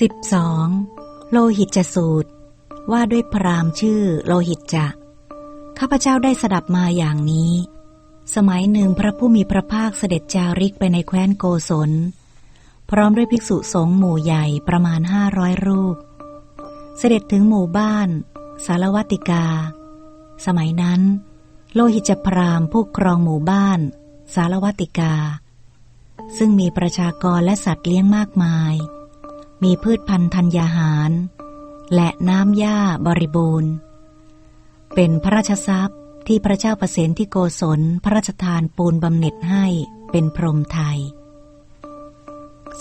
12. โลหิตจสูตร ว่าด้วยพราหมณ์ชื่อโลหิตจะข้าพเจ้าได้สดับมาอย่างนี้ สมัยหนึ่งพระผู้มีพระภาคเสด็จจาริกไปในแคว้นโกศล พร้อมด้วยภิกษุสงฆ์หมู่ใหญ่ประมาณห้าร้อยรูป เสด็จถึงหมู่บ้าน สารวัติกา สมัยนั้น โลหิตจพราหมณ์ผู้ครองหมู่บ้าน สารวัติกา ซึ่งมีประชากรและสัตว์เลี้ยงมากมาย มีพืชพันธุ์ธัญญาหาร และน้ำหญ้าบริบูรณ์ เป็นพระราชทรัพย์ที่พระเจ้าประเสนที่โกศลพระราชทานปูนบำเหน็จให้เป็นพรมไทย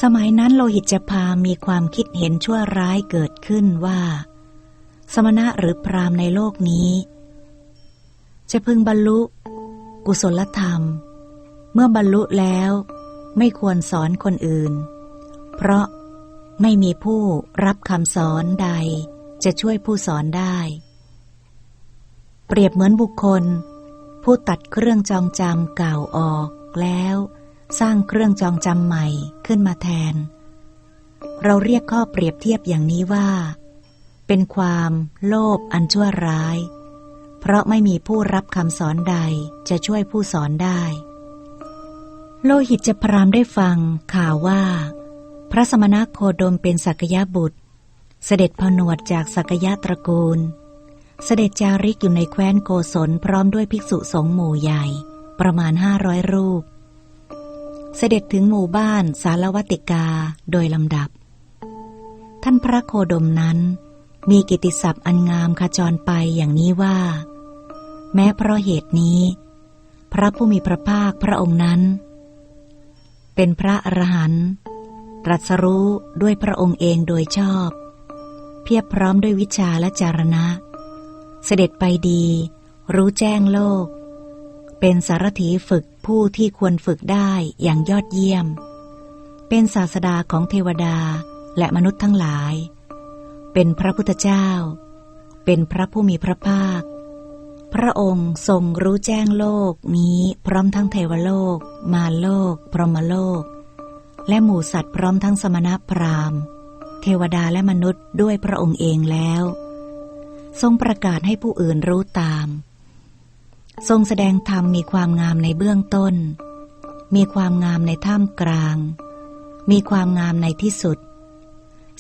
สมัยนั้นโลหิตจพามมีความคิดเห็นชั่วร้ายเกิดขึ้นว่า สมณะหรือพรามในโลกนี้ จะพึงบรรลุ กุศลธรรม เมื่อบรรลุแล้วไม่ควรสอนคนอื่น เพราะ ไม่มีผู้รับคำสอนใด จะช่วยผู้สอนได้ เปรียบเหมือนบุคคล ผู้ตัดเครื่องจองจำเก่าออกแล้ว สร้างเครื่องจองจำใหม่ขึ้นมาแทน เราเรียกข้อเปรียบเทียบอย่างนี้ว่า เป็นความโลภอันชั่วร้าย เพราะไม่มีผู้รับคำสอนใดจะช่วยผู้สอนได้ โลหิตจะพรามได้ฟังข่าวว่า พระสมณโคดมเป็นสักยะบุตร เสด็จผนวดจากสักยะตระกูล เสด็จจาริกอยู่ในแคว้นโกศลพร้อมด้วยภิกษุสงฆ์หมู่ใหญ่ประมาณห้าร้อยรูป เสด็จถึงหมู่บ้านสารวัติกาโดยลำดับ ท่านพระโคดมนั้น มีกิตติศัพท์อันงามขจรไปอย่างนี้ว่า แม้เพราะเหตุนี้ พระผู้มีพระภาคพระองค์นั้น เป็นพระอรหันต์ ตรัสรู้ด้วยพระองค์เองโดยชอบ เพียบพร้อมด้วยวิชาและจารณะ เสด็จไปดี รู้แจ้งโลก เป็นสารถีฝึกผู้ที่ควรฝึกได้อย่างยอดเยี่ยม เป็นศาสดาของเทวดาและมนุษย์ทั้งหลาย เป็นพระพุทธเจ้า เป็นพระผู้มีพระภาค พระองค์ทรงรู้แจ้งโลกนี้พร้อมทั้งเทวโลก มารโลก พรหมโลก และหมู่สัตว์พร้อมทั้งสมณพราหมณ์ เทวดาและมนุษย์ด้วยพระองค์เองแล้ว ทรงประกาศให้ผู้อื่นรู้ตาม ทรงแสดงธรรมมีความงามในเบื้องต้น มีความงามในท่ามกลาง มีความงามในที่สุด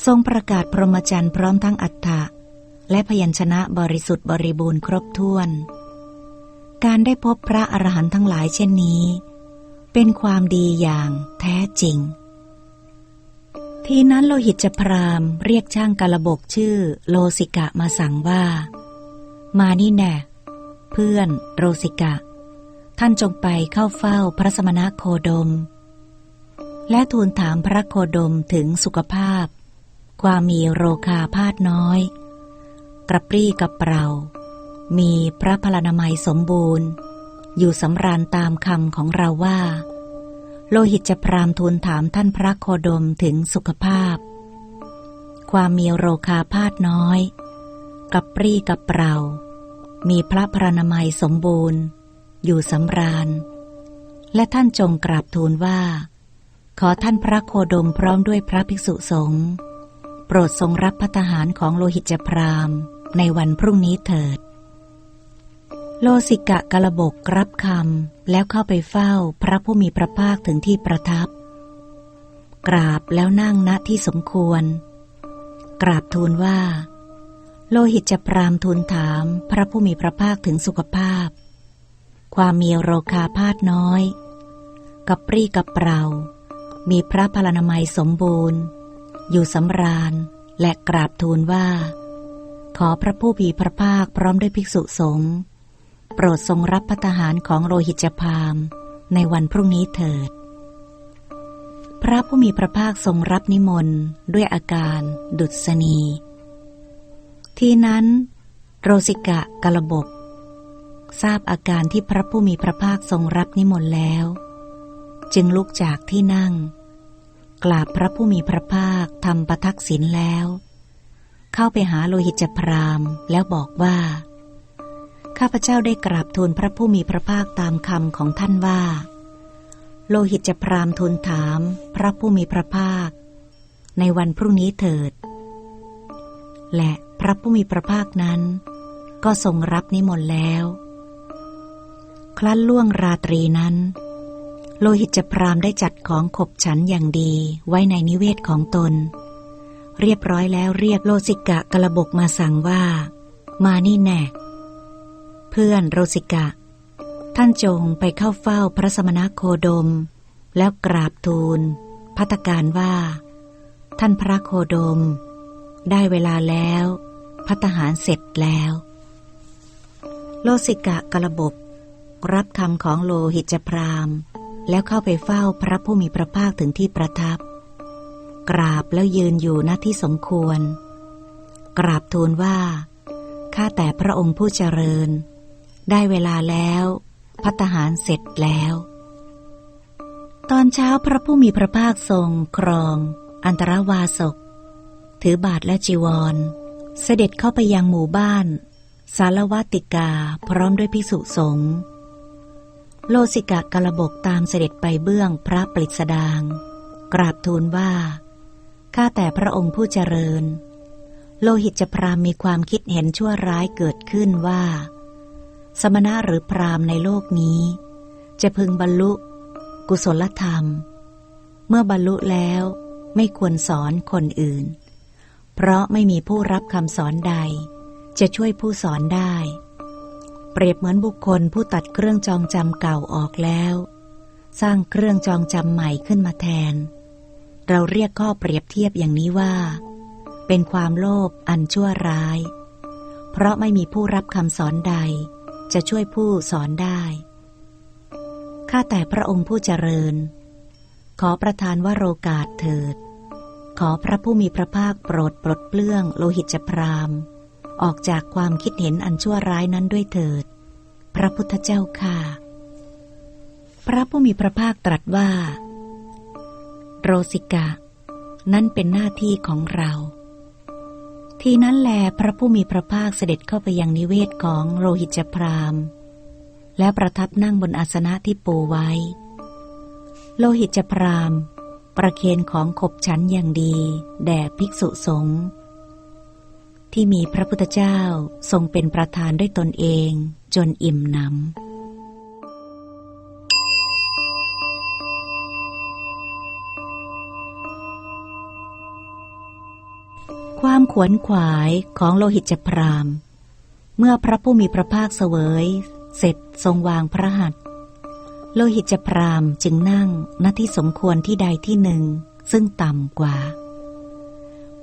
ทรงประกาศพรหมจรรย์พร้อมทั้งอัฏฐะและพยัญชนะบริสุทธิ์บริบูรณ์ครบถ้วน การได้พบพระอรหันต์ทั้งหลายเช่นนี้ เป็นความดีอย่างแท้จริง ทีนั้นโลหิตจพรามเรียกช่างกระบกชื่อโลสิกะมาสั่งว่า มานี่แน่ เพื่อนโรสิกะ ท่านจงไปเข้าเฝ้าพระสมณโคดม และทูลถามพระโคดมถึงสุขภาพ ความมีโรคาพาดน้อย กระปรี้กับเปรามีพระพลานามัยสมบูรณ์ อยู่สำราญตามคำของเราว่า โลหิตจะพรามทูลถามท่านพระโคดมถึงสุขภาพ ความมีโรคาพาดน้อยกระปรี้กับเปรามีพระพรณนามัยสมบูรณ์ อยู่สำราญ และท่านจงกราบทูลว่า ขอท่านพระโคดมพร้อมด้วยพระภิกษุสงฆ์โปรดทรงรับพัตหารของโลหิตจพรามในวันพรุ่งนี้เถิด โลสิกะกระบกรับคำแล้วเข้าไปเฝ้าพระผู้มีพระภาคถึงที่ประทับ กราบแล้วนั่งณที่สมควร กราบทูลว่า โลหิตจะพรามทูลถามพระผู้มีพระภาคถึงสุขภาพ ความมีโรคาพาดน้อย กับปรี้กับเปรามีพระพลานามัยสมบูรณ์ อยู่สำราญและกราบทูลว่า ขอพระผู้มีพระภาคพร้อมด้วยภิกษุสงฆ์ โปรดทรงรับพัตหารของโลหิตจพามในวันพรุ่งนี้เถิด พระผู้มีพระภาคทรงรับนิมนต์ด้วยอาการดุษณี ทีนั้น โรสิกะกระบกทราบอาการที่พระผู้มีพระภาคทรงรับนิมนต์แล้ว จึงลุกจากที่นั่ง กราบพระผู้มีพระภาคทำประทักษิณแล้ว เข้าไปหาโลหิตจพรามแล้วบอกว่า ข้าพเจ้าได้กราบทูลพระผู้มีพระภาคตามคำของท่านว่า โลหิตจพรามทูลถามพระผู้มีพระภาค ในวันพรุ่งนี้เถิด และพระผู้มีพระภาคนั้น ก็ทรงรับนิมนต์แล้วครั้นล่วงราตรีนั้น โลหิตจพรามได้จัดของขบฉันอย่างดีไว้ในนิเวศของตน เรียบร้อยแล้วเรียกโลสิกะกระบกมาสั่งว่า มานี่แน่ เพื่อนโรสิกะ ท่านจงไปเข้าเฝ้าพระสมณโคดม แล้วกราบทูลพัตการว่า ท่านพระโคดม ได้เวลาแล้วพัตหารเสร็จแล้ว โลสิกะกระบบรับคำของโลหิตจพรามแล้วเข้าไปเฝ้าพระผู้มีพระภาคถึงที่ประทับ กราบแล้วยืนอยู่หน้าที่สมควร กราบทูลว่า ข้าแต่พระองค์ผู้เจริญ ได้เวลาแล้วพัตหารเสร็จแล้ว ตอนเช้าพระผู้มีพระภาคทรงครอง อันตรวาสก ถือบาทและจีวร เสด็จเข้าไปยังหมู่บ้าน สารวัติกาพร้อมด้วยภิกษุสงฆ์โลสิกะกระบกตามเสด็จไปเบื้องพระปริสดาง กราบทูลว่า ข้าแต่พระองค์ผู้เจริญ โลหิตจพรามมีความคิดเห็นชั่วร้ายเกิดขึ้นว่า สมณะหรือพรามในโลกนี้ จะพึงบรรลุ กุศลธรรม เมื่อบรรลุแล้วไม่ควรสอนคนอื่น เพราะไม่มีผู้รับคำสอนใด จะช่วยผู้สอนได้ เปรียบเหมือนบุคคลผู้ตัดเครื่องจองจำเก่าออกแล้ว สร้างเครื่องจองจำใหม่ขึ้นมาแทน เราเรียกข้อเปรียบเทียบอย่างนี้ว่า เป็นความโลภอันชั่วร้าย เพราะไม่มีผู้รับคำสอนใด จะช่วยผู้สอนได้ ข้าแต่พระองค์ผู้เจริญ ขอประทานว่าโรกาสเถิด ขอพระผู้มีพระภาคโปรดปลดเปลื้องโลหิตจพราม ออกจากความคิดเห็นอันชั่วร้ายนั้นด้วยเถิด พระพุทธเจ้าค่ะ พระผู้มีพระภาคตรัสว่า โรสิกะ นั่นเป็นหน้าที่ของเรา ทีนั้นแลพระผู้มีพระภาคเสด็จเข้าไปยังนิเวศของโลหิตจพรามและประทับนั่งบนอาสนะที่ปูไว้ โลหิตจพรามประเคนของขบฉันอย่างดีแด่ภิกษุสงฆ์ที่มีพระพุทธเจ้าทรงเป็นประธานด้วยตนเองจนอิ่มหนำ ความขวนขวายของโลหิตจพรามเมื่อพระผู้มีพระภาคเสวย เสร็จทรงวางพระหัตถ์โลหิตจพรามจึงนั่งณที่สมควรที่ใดที่หนึ่ง ซึ่งต่ำกว่า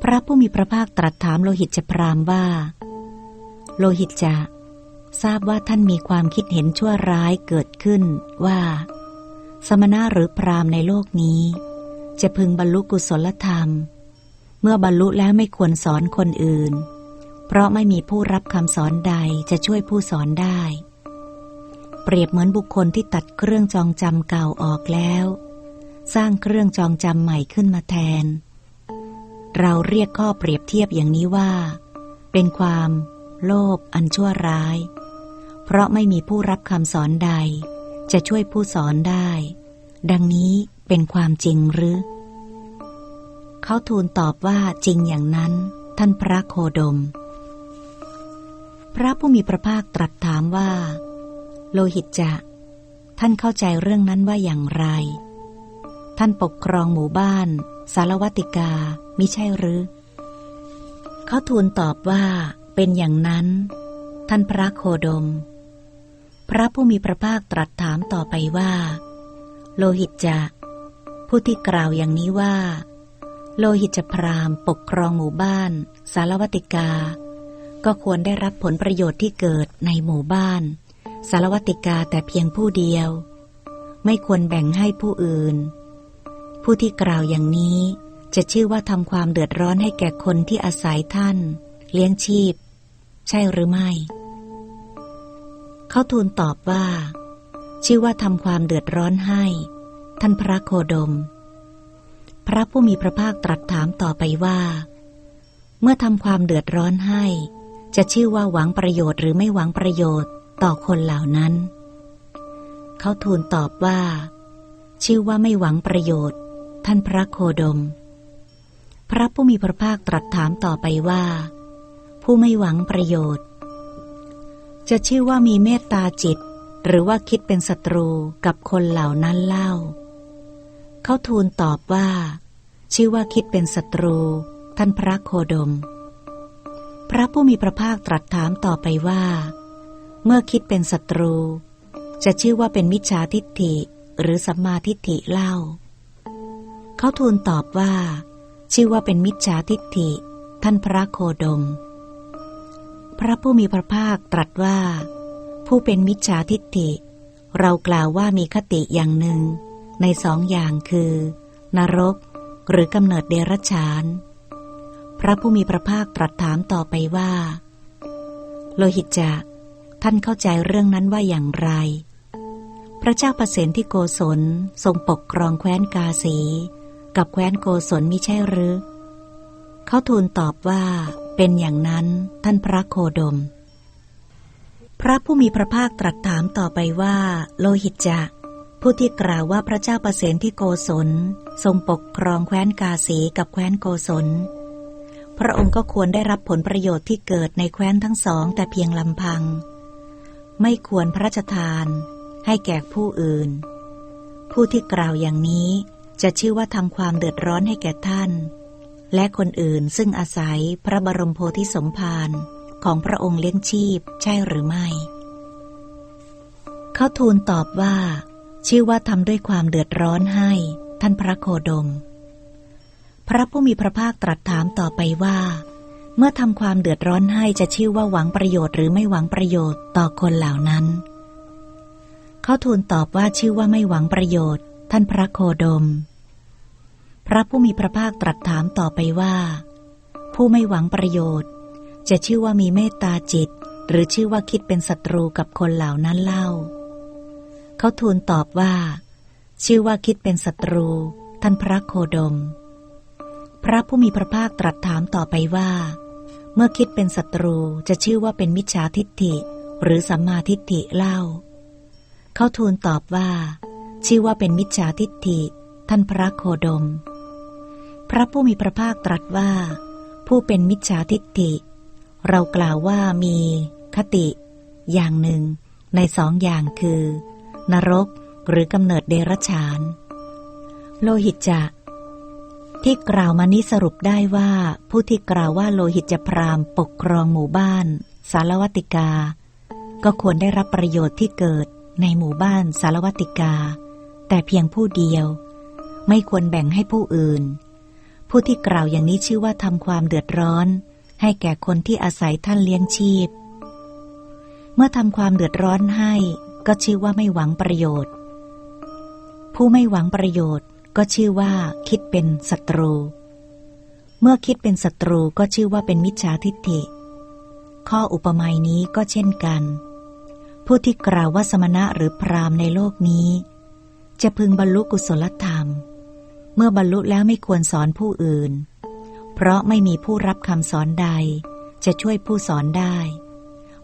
พระผู้มีพระภาคตรัสถามโลหิตจพรามว่า โลหิตจะทราบว่าท่านมีความคิดเห็นชั่วร้ายเกิดขึ้นว่า สมณะหรือพรามในโลกนี้ จะพึงบรรลุกุศลธรรม เมื่อบรรลุแล้วไม่ควรสอนคนอื่น เพราะไม่มีผู้รับคำสอนใดจะช่วยผู้สอนได้ เปรียบเหมือนบุคคลที่ตัดเครื่องจองจำเก่าออกแล้ว สร้างเครื่องจองจำใหม่ขึ้นมาแทน เราเรียกข้อเปรียบเทียบอย่างนี้ว่า เป็นความ โลภอันชั่วร้าย เพราะไม่มีผู้รับคำสอนใด จะช่วยผู้สอนได้ ดังนี้เป็นความจริงหรือ เขาทูลตอบว่าจริงอย่างนั้น ท่านพระโคดม พระผู้มีพระภาคตรัสถามว่า โลหิตจะ ท่านเข้าใจเรื่องนั้นว่าอย่างไร ท่านปกครองหมู่บ้าน สารวัติกามิใช่หรือ เขาทูลตอบว่าเป็นอย่างนั้น ท่านพระโคดม พระผู้มีพระภาคตรัสถามต่อไปว่า โลหิตจะ ผู้ที่กล่าวอย่างนี้ว่า โลหิตพรามปกครองหมู่บ้าน สารวัติกา ก็ควรได้รับผลประโยชน์ที่เกิดในหมู่บ้าน สารวัติกาแต่เพียงผู้เดียว ไม่ควรแบ่งให้ผู้อื่น ผู้ที่กล่าวอย่างนี้จะชื่อว่าทำความเดือดร้อนให้แก่คนที่อาศัยท่าน เลี้ยงชีพ ใช่หรือไม่ เขาทูลตอบว่า ชื่อว่าทำความเดือดร้อนให้ ท่านพระโคดม พระผู้มีพระภาคตรัสถามต่อไปว่า เมื่อทำความเดือดร้อนให้ จะชื่อว่าหวังประโยชน์หรือไม่หวังประโยชน์ต่อคนเหล่านั้น เขาทูลตอบว่า ชื่อว่าไม่หวังประโยชน์ ท่านพระโคดม พระผู้มีพระภาคตรัสถามต่อไปว่า ผู้ไม่หวังประโยชน์ จะชื่อว่ามีเมตตาจิต หรือว่าคิดเป็นศัตรูกับคนเหล่านั้นเล่า เขาทูลตอบว่า ชื่อว่าคิดเป็นศัตรู ท่านพระโคดม พระผู้มีพระภาคตรัสถามต่อไปว่า เมื่อคิดเป็นศัตรู จะชื่อว่าเป็นมิจฉาทิฏฐิหรือสัมมาทิฏฐิเล่า เขาทูลตอบว่า ชื่อว่าเป็นมิจฉาทิฏฐิ ท่านพระโคดม พระผู้มีพระภาคตรัสว่า ผู้เป็นมิจฉาทิฏฐิ เรากล่าวว่ามีคติอย่างหนึ่ง ในสองอย่างคือ นรก หรือกำเนิดเดรัจฉาน พระผู้มีพระภาคตรัสถามต่อไปว่า โลหิตจะ ท่านเข้าใจเรื่องนั้นว่าอย่างไร พระเจ้าประเสนที่โกศลทรงปกครองแคว้นกาสี กับแคว้นโกศลมิใช่หรือ เขาทูลตอบว่า เป็นอย่างนั้นท่านพระโคดม พระผู้มีพระภาคตรัสถามต่อไปว่า โลหิตจะ ผู้ที่กล่าวว่าพระเจ้าประเสนที่โกศล ทรงปกครองแคว้นกาสีกับแคว้นโกศล พระองค์ก็ควรได้รับผลประโยชน์ที่เกิดในแคว้นทั้งสองแต่เพียงลำพัง ไม่ควรพระราชทาน ให้แก่ผู้อื่น ผู้ที่กล่าวอย่างนี้จะชื่อว่าทำความเดือดร้อนให้แก่ท่าน และคนอื่นซึ่งอาศัยพระบรมโพธิสมภารของพระองค์เลี้ยงชีพใช่หรือไม่ เขาทูลตอบว่า ชื่อว่าทำด้วยความเดือดร้อนให้ ท่านพระโคดม พระผู้มีพระภาคตรัสถามต่อไปว่า เมื่อทำความเดือดร้อนให้จะชื่อว่าหวังประโยชน์หรือไม่หวังประโยชน์ต่อคนเหล่านั้น เขาทูลตอบว่าชื่อว่าไม่หวังประโยชน์ ท่านพระโคดม พระผู้มีพระภาคตรัสถามต่อไปว่า ผู้ไม่หวังประโยชน์ จะชื่อว่ามีเมตตาจิต หรือชื่อว่าคิดเป็นศัตรูกับคนเหล่านั้นเล่า เขาทูลตอบว่า ชื่อว่าคิดเป็นศัตรู ท่านพระโคดม พระผู้มีพระภาคตรัสถามต่อไปว่า เมื่อคิดเป็นศัตรูจะชื่อว่าเป็นมิจฉาทิฏฐิ หรือสัมมาทิฏฐิเล่า เขาทูลตอบว่า ชื่อว่าเป็นมิจฉาทิฏฐิ ท่านพระโคดม พระผู้มีพระภาคตรัสว่า ผู้เป็นมิจฉาทิฏฐิ เรากล่าวว่ามีคติ อย่างหนึ่งในสองอย่างคือ นรกหรือกำเนิดเดรัจฉาน โลหิตจะ ที่กล่าวมานี้สรุปได้ว่าผู้ที่กล่าวว่าโลหิตจะพรามปกครองหมู่บ้าน สารวัติกา ก็ควรได้รับประโยชน์ที่เกิดในหมู่บ้านสารวัติกา แต่เพียงผู้เดียว ไม่ควรแบ่งให้ผู้อื่น ผู้ที่กล่าวอย่างนี้ชื่อว่าทำความเดือดร้อน ให้แก่คนที่อาศัยท่านเลี้ยงชีพ เมื่อทำความเดือดร้อนให้ ก็ชื่อว่าไม่หวังประโยชน์ ผู้ไม่หวังประโยชน์ก็ชื่อว่าคิดเป็นศัตรู เมื่อคิดเป็นศัตรูก็ชื่อว่าเป็นมิจฉาทิฏฐิ ข้ออุปมานี้ก็เช่นกัน ผู้ที่กล่าวว่าสมณะหรือพรามในโลกนี้ จะพึงบรรลุกุศลธรรม เมื่อบรรลุแล้วไม่ควรสอนผู้อื่น เพราะไม่มีผู้รับคำสอนใด จะช่วยผู้สอนได้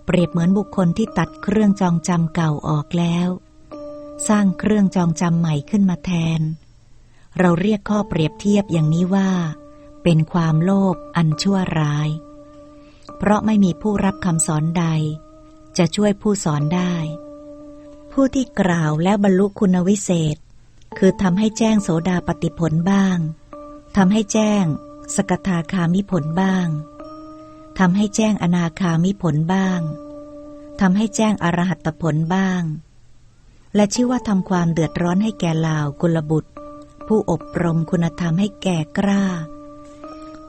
เปรียบเหมือนบุคคลที่ตัดเครื่องจองจำเก่าออกแล้ว สร้างเครื่องจองจำใหม่ขึ้นมาแทน เราเรียกข้อเปรียบเทียบอย่างนี้ว่า เป็นความโลภอันชั่วร้าย เพราะไม่มีผู้รับคำสอนใด จะช่วยผู้สอนได้ ผู้ที่กล่าวแล้วบรรลุคุณวิเศษ คือทำให้แจ้งโสดาปฏิผลบ้างทำให้แจ้ง สกทาคามิผลบ้าง ทำให้แจ้งอนาคามิผลบ้างทำให้แจ้งอรหัตผลบ้าง และชื่อว่าทำความเดือดร้อนให้แก่ลาวกุลบุตร ผู้อบรมคุณธรรมให้แก่กล้า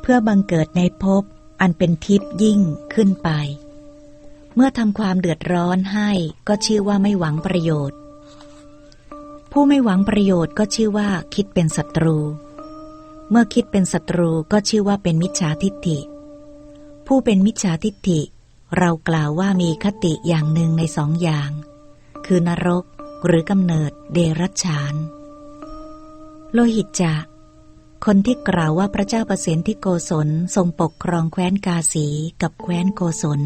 เพื่อบังเกิดในภพอันเป็นทิพย์ยิ่งขึ้นไป เมื่อทำความเดือดร้อนให้ก็ชื่อว่าไม่หวังประโยชน์ ผู้ไม่หวังประโยชน์ก็ชื่อว่าคิดเป็นศัตรู เมื่อคิดเป็นศัตรูก็ชื่อว่าเป็นมิจฉาทิฏฐิ ผู้เป็นมิจฉาทิฏฐิ เรากล่าวว่ามีคติอย่างหนึ่งในสองอย่าง คือนรกหรือกำเนิดเดรัจฉาน โลหิตจะคนที่กล่าวว่าพระเจ้าประสิทธิโกศลทรงปกครองแคว้นกาสีกับแคว้นโกศล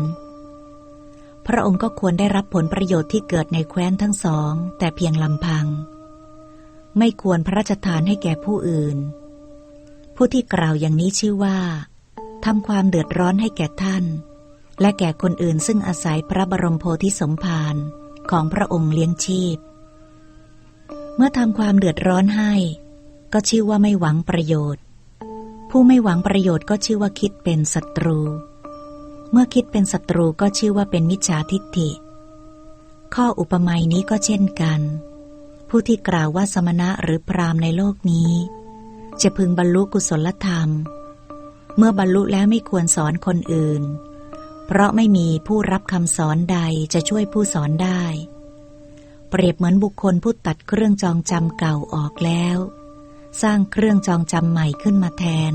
พระองค์ก็ควรได้รับผลประโยชน์ที่เกิดในแคว้นทั้งสอง แต่เพียงลำพัง ไม่ควรพระราชทานให้แก่ผู้อื่น ผู้ที่กล่าวอย่างนี้ชื่อว่า ทำความเดือดร้อนให้แก่ท่าน และแก่คนอื่นซึ่งอาศัยพระบรมโพธิสมภารของพระองค์เลี้ยงชีพ เมื่อทำความเดือดร้อนให้ ก็ชื่อว่าไม่หวังประโยชน์ ผู้ไม่หวังประโยชน์ก็ชื่อว่าคิดเป็นศัตรู เมื่อคิดเป็นศัตรูก็ชื่อว่าเป็นมิจฉาทิฏฐิ ข้ออุปมานี้ก็เช่นกัน ผู้ที่กล่าวว่าสมณะหรือพรามในโลกนี้ จะพึงบรรลุกุศลธรรม เมื่อบรรลุแล้วไม่ควรสอนคนอื่น เพราะไม่มีผู้รับคำสอนใดจะช่วยผู้สอนได้ เปรียบเหมือนบุคคลผู้ตัดเครื่องจองจำเก่าออกแล้ว สร้างเครื่องจองจำใหม่ขึ้นมาแทน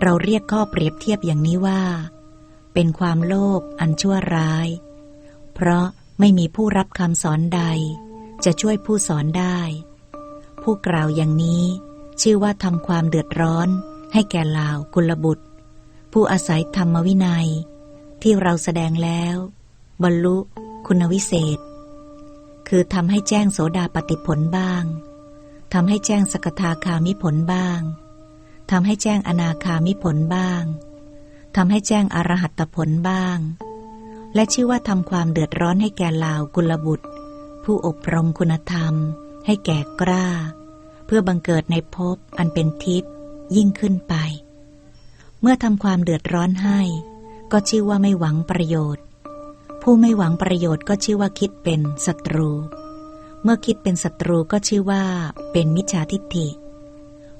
เราเรียกข้อเปรียบเทียบอย่างนี้ว่า เป็นความโลภอันชั่วร้าย เพราะไม่มีผู้รับคำสอนใด จะช่วยผู้สอนได้ ผู้กล่าวอย่างนี้ชื่อว่าทำความเดือดร้อน ให้แก่ลาวกุลบุตร ผู้อาศัยธรรมวินัย ที่เราแสดงแล้ว บรรลุคุณวิเศษ คือทำให้แจ้งโสดาปฏิผลบ้างทำให้แจ้งสกทาคามิผลบ้างทำให้แจ้งอนาคามิผลบ้างทำให้แจ้งอรหัตผลบ้าง และชื่อว่าทำความเดือดร้อนให้แก่ลาวกุลบุตร ผู้อบรมคุณธรรม ให้แก่กล้า เพื่อบังเกิดในภพอันเป็นทิพย์ ยิ่งขึ้นไป เมื่อทำความเดือดร้อนให้ ก็ชื่อว่าไม่หวังประโยชน์ ผู้ไม่หวังประโยชน์ก็ชื่อว่าคิดเป็นศัตรู เมื่อคิดเป็นศัตรูก็ชื่อว่า เป็นมิจฉาทิฏฐิ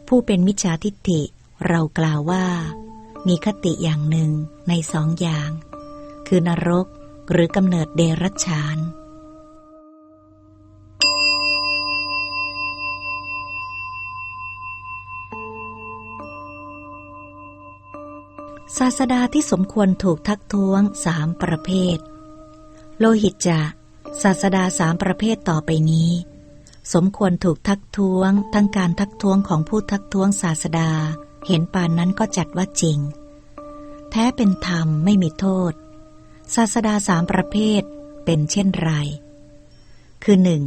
ผู้เป็นมิจฉาทิฏฐิ เรากล่าวว่า มีคติอย่างหนึ่งในสองอย่าง คือนรกหรือกำเนิดเดรัจฉาน ศาสดาที่สมควรถูกทักท้วงสามประเภท โลหิตจะศาสดาสามประเภทต่อไปนี้ สมควรถูกทักท้วง ทั้งการทักท้วงของผู้ทักท้วงศาสดา เห็นปานนั้นก็จัดว่าจริง แท้เป็นธรรมไม่มีโทษ ศาสดาสามประเภทเป็นเช่นไร คือหนึ่ง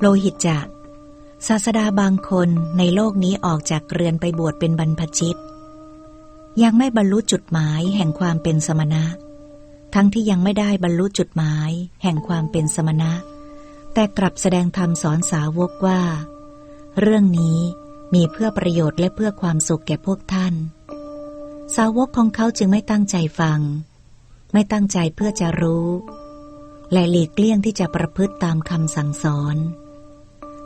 โลหิตจะศาสดาบางคนในโลกนี้ออกจากเรือนไปบวชเป็นบรรพชิต ยังไม่บรรลุจุดหมายแห่งความเป็นสมณะ ทั้งที่ยังไม่ได้บรรลุจุดหมายแห่งความเป็นสมณะ แต่กลับแสดงธรรมสอนสาวกว่า เรื่องนี้มีเพื่อประโยชน์และเพื่อความสุขแก่พวกท่าน สาวกของเขาจึงไม่ตั้งใจฟัง ไม่ตั้งใจเพื่อจะรู้ และหลีกเลี่ยงที่จะประพฤติตามคำสั่งสอน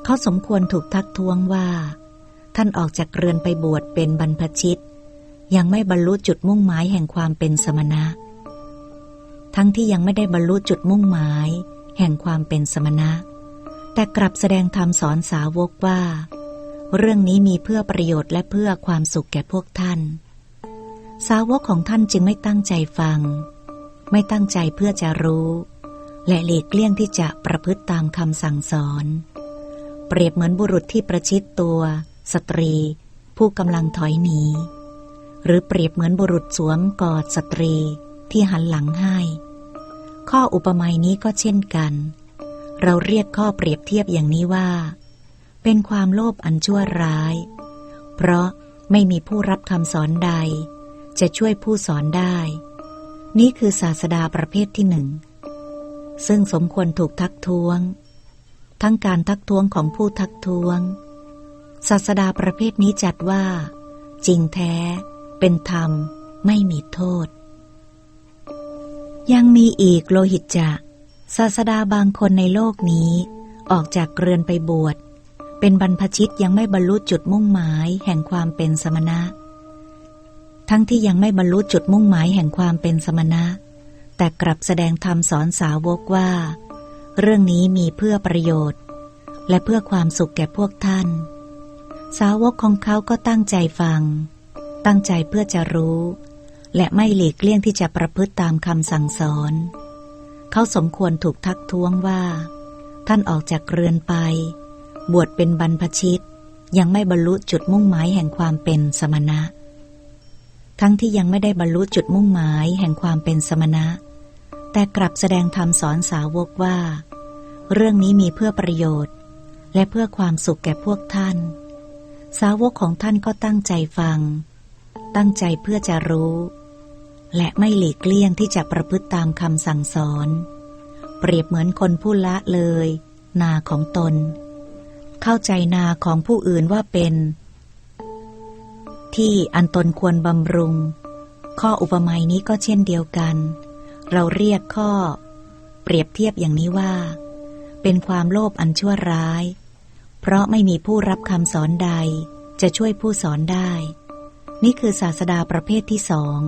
เขาสมควรถูกทักท้วงว่า ท่านออกจากเรือนไปบวชเป็นบรรพชิต ยังไม่บรรลุจุดมุ่งหมายแห่งความเป็นสมณะ ทั้งที่ยังไม่ได้บรรลุจุดมุ่งหมาย แห่งความเป็นสมณะ แต่กลับแสดงธรรมสอนสาวกว่า เรื่องนี้มีเพื่อประโยชน์และเพื่อความสุขแก่พวกท่าน สาวกของท่านจึงไม่ตั้งใจฟัง ไม่ตั้งใจเพื่อจะรู้ และหลีกเลี่ยงที่จะประพฤติตามคำสั่งสอน เปรียบเหมือนบุรุษที่ประชิดตัว สตรี ผู้กำลังถอยหนี หรือเปรียบเหมือนบุรุษสวมกอดสตรีที่หันหลังให้ ข้ออุปมานี้ก็เช่นกัน เราเรียกข้อเปรียบเทียบอย่างนี้ว่า เป็นความโลภอันชั่วร้าย เพราะไม่มีผู้รับคำสอนใด จะช่วยผู้สอนได้ นี่คือศาสดาประเภทที่หนึ่ง ซึ่งสมควรถูกทักท้วง ทั้งการทักท้วงของผู้ทักท้วง ศาสดาประเภทนี้จัดว่า จริงแท้ เป็นธรรมไม่มีโทษ ยังมีอีกโลหิตจะศาสดาบางคนในโลกนี้ ออกจากเรือนไปบวช เป็นบรรพชิตยังไม่บรรลุจุดมุ่งหมายแห่งความเป็นสมณะ ทั้งที่ยังไม่บรรลุจุดมุ่งหมายแห่งความเป็นสมณะ แต่กลับแสดงธรรมสอนสาวกว่า เรื่องนี้มีเพื่อประโยชน์ และเพื่อความสุขแก่พวกท่าน สาวกของเขาก็ตั้งใจฟัง ตั้งใจเพื่อจะรู้ และไม่หลีกเลี่ยงที่จะประพฤติตามคำสั่งสอน เขาสมควรถูกทักท้วงว่า ท่านออกจากเรือนไป บวชเป็นบรรพชิต ยังไม่บรรลุจุดมุ่งหมายแห่งความเป็นสมณะ ทั้งที่ยังไม่ได้บรรลุจุดมุ่งหมายแห่งความเป็นสมณะ แต่กลับแสดงธรรมสอนสาวกว่า เรื่องนี้มีเพื่อประโยชน์ และเพื่อความสุขแก่พวกท่าน สาวกของท่านก็ตั้งใจฟัง ตั้งใจเพื่อจะรู้ และไม่หลีกเลี่ยงที่จะประพฤติตามคำสั่งสอน เปรียบเหมือนคนผู้ละเลย นาของตน เข้าใจนาของผู้อื่นว่าเป็น ที่อันตนควรบำรุง ข้ออุปมานี้ก็เช่นเดียวกัน เราเรียกข้อ เปรียบเทียบอย่างนี้ว่า เป็นความโลภอันชั่วร้าย เพราะไม่มีผู้รับคำสอนใดจะช่วยผู้สอนได้ นี่คือศาสดาประเภทที่สอง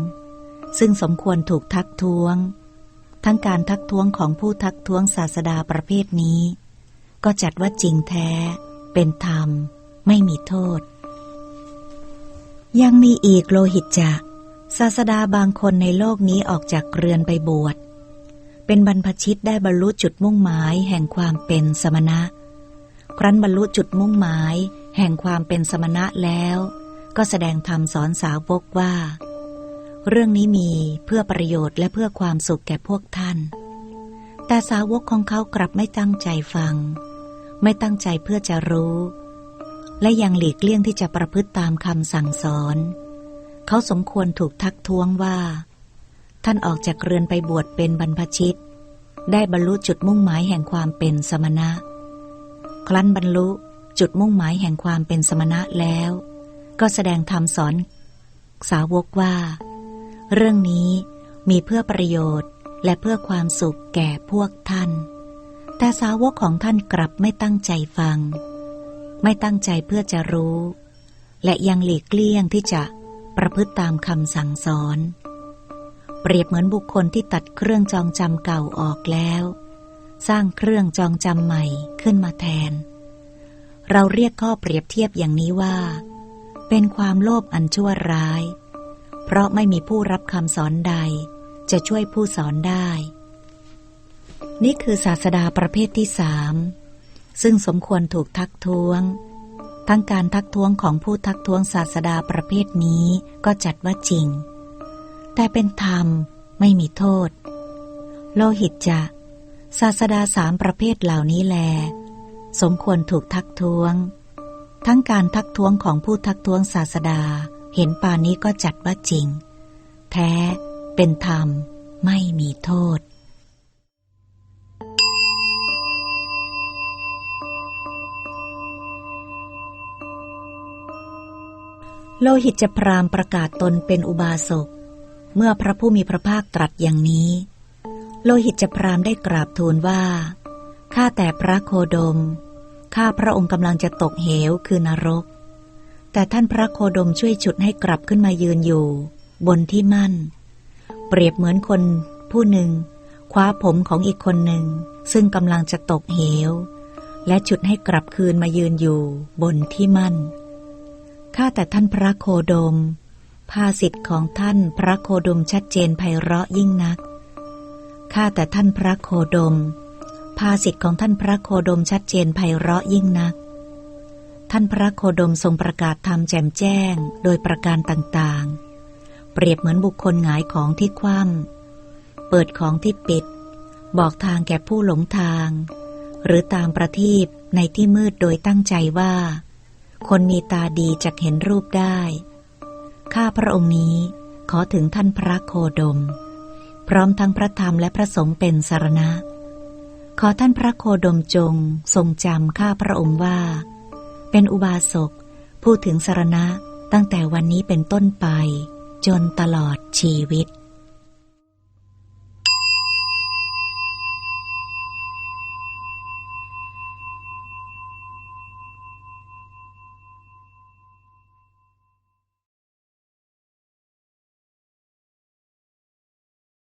ซึ่งสมควรถูกทักท้วง ทั้งการทักท้วงของผู้ทักท้วงศาสดาประเภทนี้ ก็จัดว่าจริงแท้ เป็นธรรม ไม่มีโทษ ยังมีอีกโลหิตจะศาสดาบางคนในโลกนี้ออกจากเรือนไปบวช เป็นบรรพชิตได้บรรลุจุดมุ่งหมายแห่งความเป็นสมณะ ครั้นบรรลุจุดมุ่งหมายแห่งความเป็นสมณะแล้ว ก็แสดงธรรมสอนสาวกว่า เรื่องนี้มีเพื่อประโยชน์และเพื่อความสุขแก่พวกท่าน แต่สาวกของเขากลับไม่ตั้งใจฟัง ไม่ตั้งใจเพื่อจะรู้ และยังหลีกเลี่ยงที่จะประพฤติตามคำสั่งสอน เขาสมควรถูกทักท้วงว่า ท่านออกจากเรือนไปบวชเป็นบรรพชิต ได้บรรลุจุดมุ่งหมายแห่งความเป็นสมณะ ครั้นบรรลุจุดมุ่งหมายแห่งความเป็นสมณะแล้ว ก็แสดงธรรมสอน สาวกว่า เรื่องนี้มีเพื่อประโยชน์และเพื่อความสุขแก่พวกท่าน แต่สาวกของท่านกลับไม่ตั้งใจฟัง ไม่ตั้งใจเพื่อจะรู้ และยังหลีกเลี่ยงที่จะประพฤติตามคำสั่งสอน เปรียบเหมือนบุคคลที่ตัดเครื่องจองจำเก่าออกแล้ว สร้างเครื่องจองจำใหม่ขึ้นมาแทน เราเรียกข้อเปรียบเทียบอย่างนี้ว่า เป็นความโลภอันชั่วร้าย เพราะไม่มีผู้รับคำสอนใด จะช่วยผู้สอนได้ นี่คือศาสดาประเภทที่สามซึ่งสมควรถูกทักท้วง ทั้งการทักท้วงของผู้ทักท้วงศาสดาประเภทนี้ก็จัดว่าจริง แต่เป็นธรรมไม่มีโทษ โลหิตจะศาสดาสามประเภทเหล่านี้แล สมควรถูกทักท้วง ทั้งการทักท้วงของผู้ทักท้วงศาสดา เห็นป่านนี้ก็จัดว่าจริง แท้เป็นธรรม ไม่มีโทษ โลหิตจพรามประกาศตนเป็นอุบาสก เมื่อพระผู้มีพระภาคตรัสอย่างนี้ โลหิตจพรามได้กราบทูลว่า ข้าแต่พระโคดม ข้าพระองค์กำลังจะตกเหวคือนรก แต่ท่านพระโคดมช่วยฉุดให้กลับขึ้นมายืนอยู่ บนที่มั่น เปรียบเหมือนคนผู้หนึ่ง คว้าผมของอีกคนหนึ่ง ซึ่งกำลังจะตกเหว และฉุดให้กลับคืนมายืนอยู่ บนที่มั่น ข้าแต่ท่านพระโคดม ภาสิทธิ์ของท่านพระโคดมชัดเจนไพเราะยิ่งนัก ข้าแต่ท่านพระโคดม ภาสิทธิ์ของท่านพระโคดมชัดเจนไพเราะยิ่งนัก ท่านพระโคดมทรงประกาศธรรมแจ่มแจ้งโดยประการต่างๆ เปรียบเหมือนบุคคลหงายของที่คว่ำเปิดของที่ปิด บอกทางแก่ผู้หลงทาง หรือตามประทีปในที่มืดโดยตั้งใจว่า คนมีตาดีจะเห็นรูปได้ ข้าพระองค์นี้ขอถึงท่านพระโคดม พร้อมทั้งพระธรรมและพระสงฆ์เป็นสารณะ ขอท่านพระโคดมจงทรงจำข้าพระองค์ว่า เป็นอุบาสกพูดถึงสารณะตั้งแต่วันนี้เป็นต้นไป จนตลอดชีวิต